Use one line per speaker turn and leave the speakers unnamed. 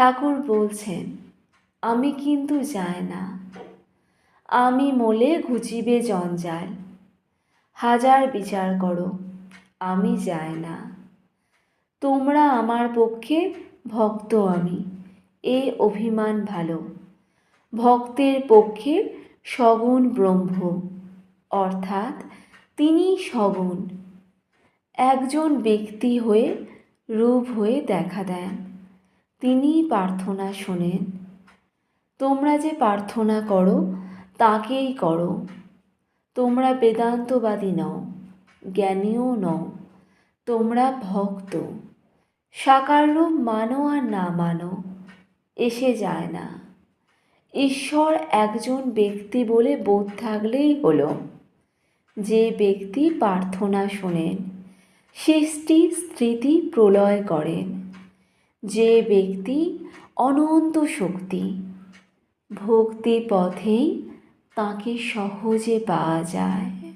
ঠাকুর বলছেন, আমি কিন্তু যাই না। আমি মোলে ঘুচিবে জঞ্জাল। হাজার বিচার করো, আমি যাই না। তোমরা আমার পক্ষে ভক্ত আমি, এ অভিমান ভালো। ভক্তের পক্ষে সগুণ ব্রহ্ম, অর্থাৎ তিনি সগুণ। একজন ব্যক্তি হয়ে, রূপ হয়ে দেখা দেন। তিনি প্রার্থনা শোনেন, তোমরা যে প্রার্থনা করো, তাকেই করো। তোমরা বেদান্তবাদী নও, জ্ঞানীও নও, তোমরা ভক্ত। সাকার রূপ মানো আর না মানো, এসে যায় না। ঈশ্বর একজন ব্যক্তি বলে বোধ থাকলেই হলো। যে ব্যক্তি প্রার্থনা শোনেন সৃষ্টি স্মৃতি প্রলয় করেন। যে ব্যক্তি অনন্ত শক্তি ভক্তি পথেই তাকে সহজে পাওয়া যায়।